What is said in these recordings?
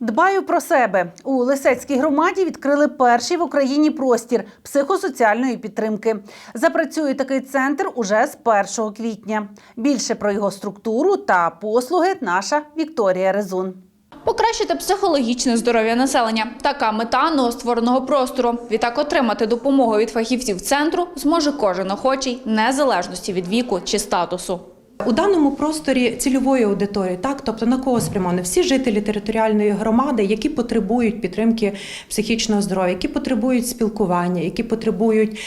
Дбаю про себе у Лисецькій громаді. Відкрили перший в Україні простір психосоціальної підтримки. Запрацює такий центр уже з 1 квітня. Більше про його структуру та послуги наша Вікторія Резун. Покращити психологічне здоров'я населення – така мета новоствореного простору. Відтак отримати допомогу від фахівців центру зможе кожен охочий, незалежності від віку чи статусу. У даному просторі цільової аудиторії, так? Тобто на кого спрямовано всі жителі територіальної громади, які потребують підтримки психічного здоров'я, які потребують спілкування, які потребують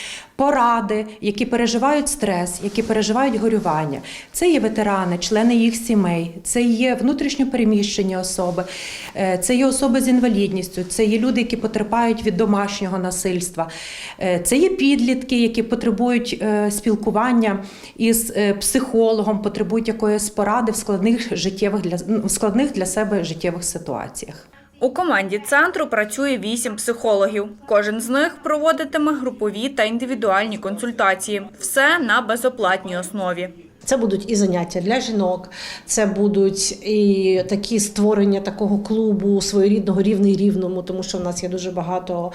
поради, які переживають стрес, які переживають горювання. Це є ветерани, члени їх сімей, це є внутрішньо переміщені особи, е, це є особи з інвалідністю, це є люди, які потерпають від домашнього насильства, е, це є підлітки, які потребують е, спілкування із психологом, потребують якоїсь поради в складних життєвих для ну, складних для себе життєвих ситуаціях. У команді центру працює вісім психологів. Кожен з них проводитиме групові та індивідуальні консультації. Все на безоплатній основі. Це будуть і заняття для жінок, це будуть і такі створення такого клубу своєрідного рівний рівному, тому що в нас є дуже багато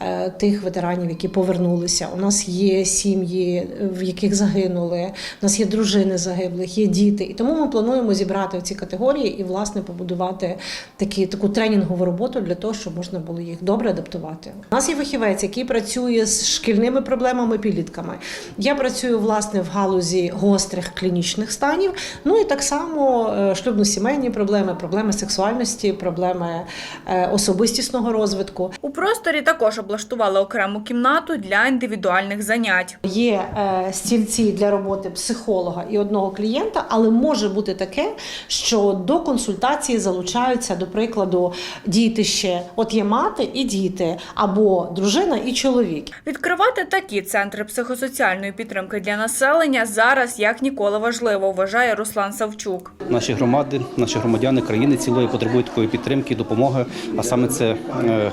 е, тих ветеранів, які повернулися. У нас є сім'ї, в яких загинули, у нас є дружини загиблих, є діти. І тому ми плануємо зібрати ці категорії і власне побудувати такі, таку тренінгову роботу для того, щоб можна було їх добре адаптувати. У нас є фахівець, який працює з шкільними проблемами підлітками. Я працюю власне в галузі гострих клінічних станів. Ну і так само е, шлюбно-сімейні проблеми, проблеми сексуальності, проблеми е, особистісного розвитку. У просторі також облаштували окрему кімнату для індивідуальних занять. Є е, стільці для роботи психолога і одного клієнта, але може бути таке, що до консультації залучаються, до прикладу, діти ще. От є мати і діти, або дружина і чоловік. Відкривати такі центри психосоціальної підтримки для населення зараз як ніколи важливо, вважає Руслан Савчук. Наші громади, наші громадяни країни цілої потребують такої підтримки, допомоги, а саме це е,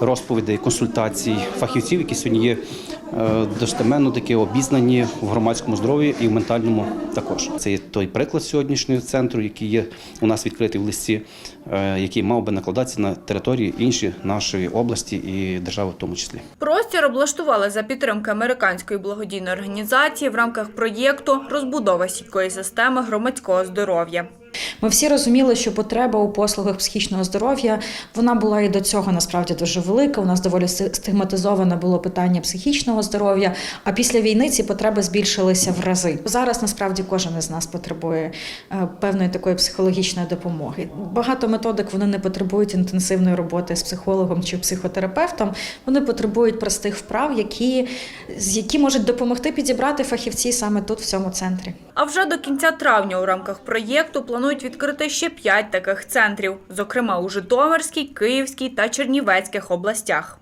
розповідей, консультацій фахівців, які сьогодні є достеменно такі обізнані в громадському здоров'ї і в ментальному також. Це є той приклад сьогоднішнього центру, який є у нас відкритий в листі, е, який мав би накладатися на території інші нашої області і держави в тому числі. Простір облаштували за підтримки американської благодійної організації в рамках проєкту Розбудова стійкої системи громадського здоров'я. Ми всі розуміли, що потреба у послугах психічного здоров'я вона була і до цього насправді дуже велика. У нас доволі стигматизоване було питання психічного здоров'я. А після війни ці потреби збільшилися в рази. Зараз насправді кожен із нас потребує е, певної такої психологічної допомоги. Багато методик вони не потребують інтенсивної роботи з психологом чи психотерапевтом. Вони потребують простих вправ, які, які можуть допомогти підібрати фахівці саме тут, в цьому центрі. А вже до кінця травня у рамках проєкту планують відкрити ще п'ять таких центрів, зокрема у Житомирській, Київській та Чернівецьких областях.